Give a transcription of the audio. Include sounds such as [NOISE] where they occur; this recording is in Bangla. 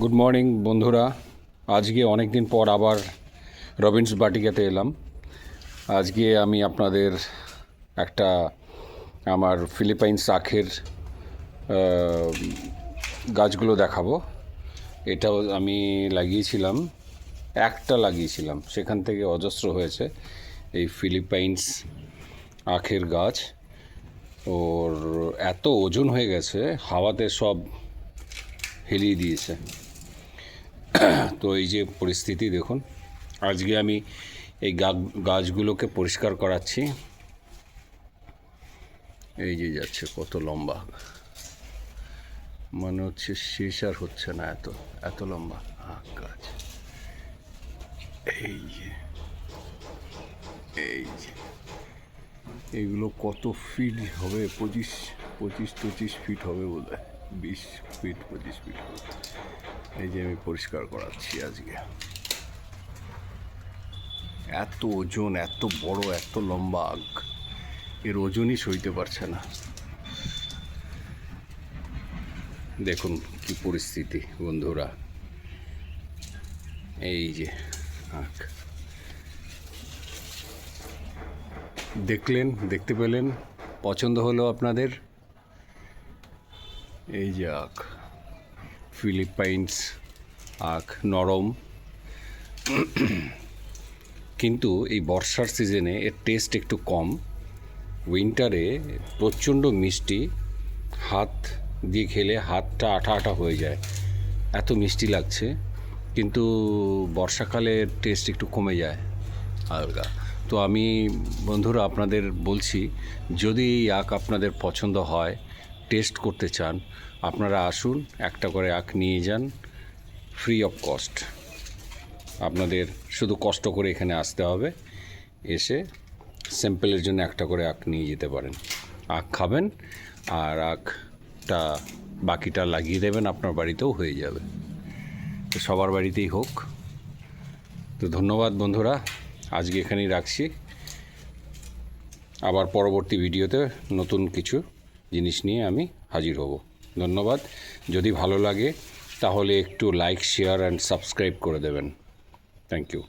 গুড মর্নিং বন্ধুরা। আজকে অনেক দিন পর আবার রবিন্স বাটিকাতে এলাম। আজকে আমি আপনাদের একটা আমার ফিলিপাইন্স আখের গাছগুলো দেখাবো। এটাও আমি লাগিয়েছিলাম, একটা লাগিয়েছিলাম। সেখান থেকে অজস্র হয়েছে এই ফিলিপাইন্স আখের গাছ। ওর এত ওজন হয়ে গেছে, হাওয়াতে সব হেলিয়ে দিয়েছে। [CLEARS THROAT] তো এই যে পরিস্থিতি দেখুন, আজকে আমি এই গাছগুলোকে পরিষ্কার করাচ্ছি। এই যে যাচ্ছে, কত লম্বা। মনে হচ্ছে শেষ আর হচ্ছে না এত এত লম্বা। গাছ। এই যে এই যে। এইগুলো কত ফিট হবে? পঁচিশ পঁচিশ পঁচিশ ফিট হবে বোধ হয় বিশ ফিট, পঁচিশ ফিট এই যে আমি পরিষ্কার করাচ্ছি আজকে। এত ওজন, এত বড়, এত লম্বা আগ। এর ওজনই সইতে পারছে না। দেখুন কি পরিস্থিতি, বন্ধুরা। এই যে আখ দেখলেন, দেখতে পেলেন, পছন্দ হলো আপনাদের? এই যে আখ। ফিলিপাইন্স আখ নরম। কিন্তু এই বর্ষার সিজনে এর টেস্ট একটু কম। উইন্টারে প্রচণ্ড মিষ্টি। হাত দিয়ে খেলে হাতটা আঠা আঠা হয়ে যায়। এত মিষ্টি লাগছে। কিন্তু বর্ষাকালে টেস্ট একটু কমে যায়। হালকা তো আমি বন্ধুরা আপনাদের বলছি, যদি এই আখ আপনাদের পছন্দ হয় টেস্ট করতে চান, আপনারা আসুন, একটা করে আখ নিয়ে যান ফ্রি অফ কস্ট আপনাদের শুধু কষ্ট করে এখানে আসতে হবে, এসে স্যাম্পেলের জন্য একটা করে আখ নিয়ে যেতে পারেন। আখ খাবেন, আর আখটা বাকিটা লাগিয়ে দেবেন, আপনার বাড়িতেও হয়ে যাবে। তো সবার বাড়িতেই হোক। তো ধন্যবাদ বন্ধুরা, আজকে এখানেই রাখছি। আবার পরবর্তী ভিডিওতে নতুন কিছু জিনিস নিয়ে আমি হাজির হব। ধন্যবাদ। যদি ভালো লাগে, তাহলে একটু লাইক শেয়ার অ্যান্ড সাবস্ক্রাইব করে দেবেন। Thank you